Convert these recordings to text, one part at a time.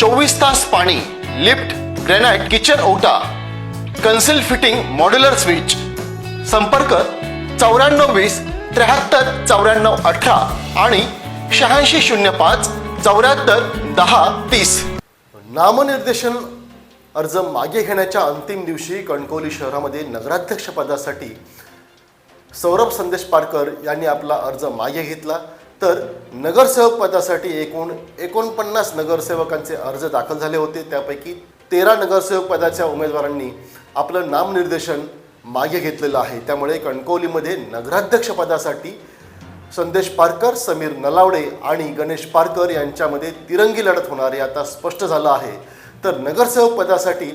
चोवीस तास पाणी लिफ्ट ग्रॅनाइट किचन ओटा कन्सिल फिटिंग मॉड्युलर स्विच. संपर्क चौऱ्याण्णव वीस त्र्याहत्तर चौऱ्याण्णव अठरा आणि शहाऐंशी शून्य पाच चौऱ्याहत्तर दहा तीस. नामनिर्देशन अर्ज मागे घेण्याच्या अंतिम दिवशी कणकवली शहरामध्ये नगराध्यक्ष पदासाठी सौरभ संदेश पारकर यांनी आपला अर्ज मागे घेतला. तर नगरसेवक पदासाठी एकूण एकोणपन्नास नगरसेवकांचे अर्ज दाखल झाले होते. त्यापैकी तेरा नगरसेवक पदाच्या उमेदवारांनी आपलं नामनिर्देशन मागे घेतलेलं आहे. त्यामुळे कणकवलीमध्ये नगराध्यक्ष पदासाठी संदेश पारकर समीर नलावडे आणि गणेश पारकर यांच्यामध्ये तिरंगी लढत होणार हे आता स्पष्ट झालं आहे. तर नगरसेवक पदासाठी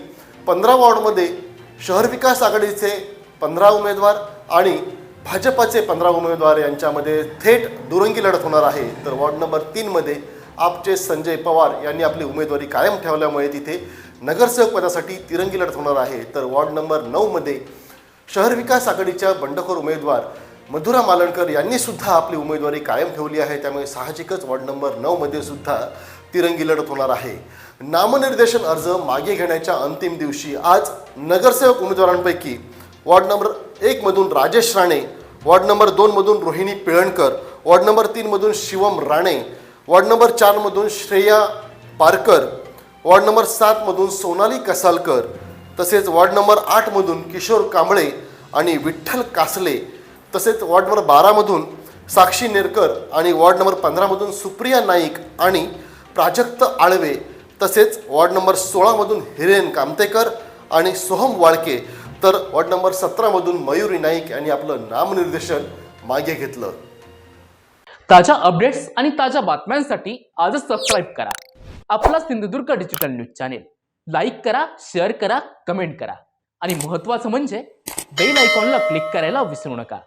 पंधरा वॉर्डमध्ये शहर विकास आघाडीचे पंधरा उमेदवार आणि भाजपाचे पंधरा उमेदवार यांच्यामध्ये थेट दुरंगी लढत होणार आहे. तर वॉर्ड नंबर तीनमध्ये आपचे संजय पवार यांनी आपली उमेदवारी कायम ठेवल्यामुळे तिथे नगरसेवक पदासाठी तिरंगी लढत होणार आहे. तर वॉर्ड नंबर नऊमध्ये शहर विकास आघाडीच्या बंडखोर उमेदवार मधुरा मालणकर यांनी सुद्धा आपली उमेदवारी कायम ठेवली आहे. त्यामुळे साहजिकच वॉर्ड नंबर नऊमध्ये सुद्धा तिरंगी लढत होणार आहे. नामनिर्देशन अर्ज मागे घेण्याच्या अंतिम दिवशी आज नगरसेवक उमेदवारांपैकी वॉर्ड नंबर एकमधून राजेश राणे वॉर्ड नंबर दोनमधून रोहिणी पिळणकर वॉर्ड नंबर तीनमधून शिवम राणे वॉर्ड नंबर चारमधून श्रेया पारकर वॉर्ड नंबर सातमधून सोनाली कसालकर तसेच वॉर्ड नंबर आठमधून किशोर कांबळे आणि विठ्ठल कासले तसेच वॉर्ड नंबर बारामधून साक्षी नेरकर आणि वॉर्ड नंबर पंधरामधून सुप्रिया नाईक आणि प्राजक्त आळवे तसेच वॉर्ड नंबर सोळामधून हिरेन कामतेकर आणि सोहम वाळके. तर वॉर्ड नंबर सतरामधून मयुरी नाईक यांनी आपलं नामनिर्देशन मागे घेतलं. ताज्या अपडेट्स आणि ताज्या बातम्यांसाठी आजच सबस्क्राईब करा. आपला Sindhudurg digital news channel like करा शेअर करा कमेंट करा. आणि महत्त्वाचं म्हणजे बेल आयकॉनला क्लिक करायला विसरू नका.